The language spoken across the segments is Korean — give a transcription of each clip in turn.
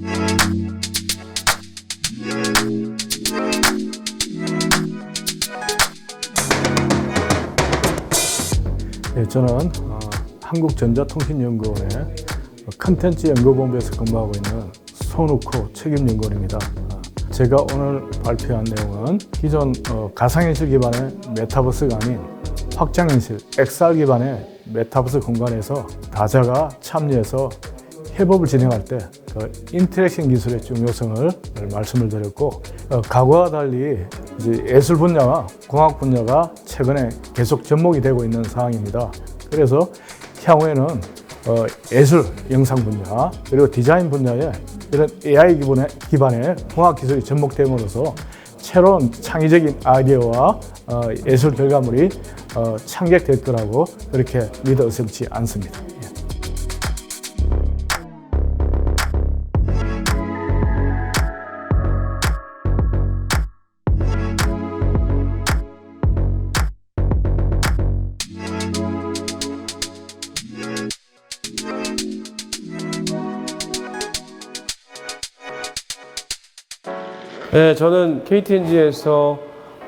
네, 저는 어, 한국전자통신연구원의 컨텐츠 연구본부에서 근무하고 있는 손우코 책임연구원입니다. 아, 제가 오늘 발표한 내용은 기존 어, 가상현실 기반의 메타버스가 아닌 확장현실, XR 기반의 메타버스 공간에서 다자가 참여해서 협업을 진행할 때 그 인터랙션 기술의 중요성을 말씀을 드렸고 어, 과거와 달리 예술 분야와 공학 분야가 최근에 계속 접목이 되고 있는 상황입니다. 그래서 향후에는 어, 예술 영상 분야 그리고 디자인 분야에 이런 AI 기반의, 기반의 공학 기술이 접목됨으로써 새로운 창의적인 아이디어와 어, 예술 결과물이 어, 창작될 거라고 그렇게 믿어 의심치 않습니다. 네, 저는 KTNG에서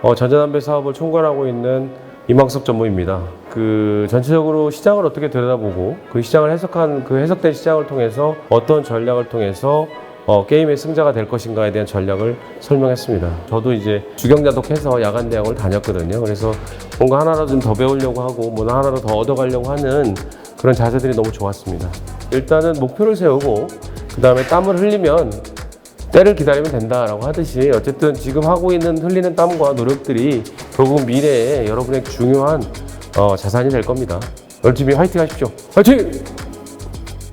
어, 전자담배 사업을 총괄하고 있는 이망석 전무입니다. 그 전체적으로 시장을 어떻게 들여다보고 그 시장을 해석한 그 해석된 시장을 통해서 어떤 전략을 통해서 어, 게임의 승자가 될 것인가에 대한 전략을 설명했습니다. 저도 이제 주경자독해서 야간 대학을 다녔거든요. 그래서 뭔가 하나라도 좀 더 배우려고 하고 뭐 하나라도 더 얻어가려고 하는 그런 자세들이 너무 좋았습니다. 일단은 목표를 세우고 그 다음에 땀을 흘리면 때를 기다리면 된다라고 하듯이 어쨌든 지금 하고 있는 흘리는 땀과 노력들이 결국 미래에 여러분의 중요한 어, 자산이 될 겁니다. 열심히 화이팅 하십시오. 화이팅!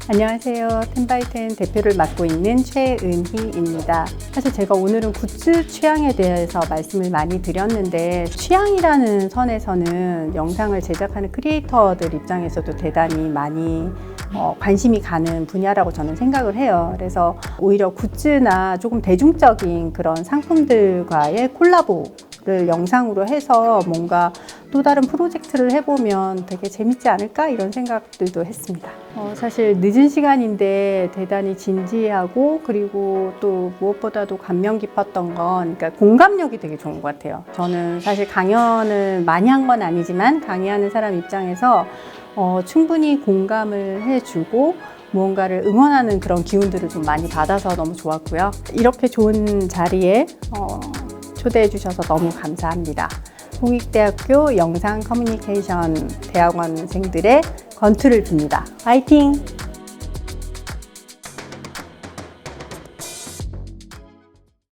안녕하세요. 텐바이텐 대표를 맡고 있는 최은희입니다. 사실 제가 오늘은 굿즈 취향에 대해서 말씀을 많이 드렸는데 취향이라는 선에서는 영상을 제작하는 크리에이터들 입장에서도 대단히 많이 어, 관심이 가는 분야라고 저는 생각을 해요. 그래서 오히려 굿즈나 조금 대중적인 그런 상품들과의 콜라보 를 영상으로 해서 뭔가 또 다른 프로젝트를 해보면 되게 재밌지 않을까 이런 생각들도 했습니다. 어, 사실 늦은 시간인데 대단히 진지하고 그리고 또 무엇보다도 감명 깊었던 건 그러니까 공감력이 되게 좋은 것 같아요. 저는 사실 강연을 많이 한 건 아니지만 강의하는 사람 입장에서 어, 충분히 공감을 해주고 무언가를 응원하는 그런 기운들을 좀 많이 받아서 너무 좋았고요. 이렇게 좋은 자리에 어, 초대해 주셔서 너무 감사합니다. 홍익대학교 영상 커뮤니케이션 대학원생들의 건투를 빕니다. 파이팅!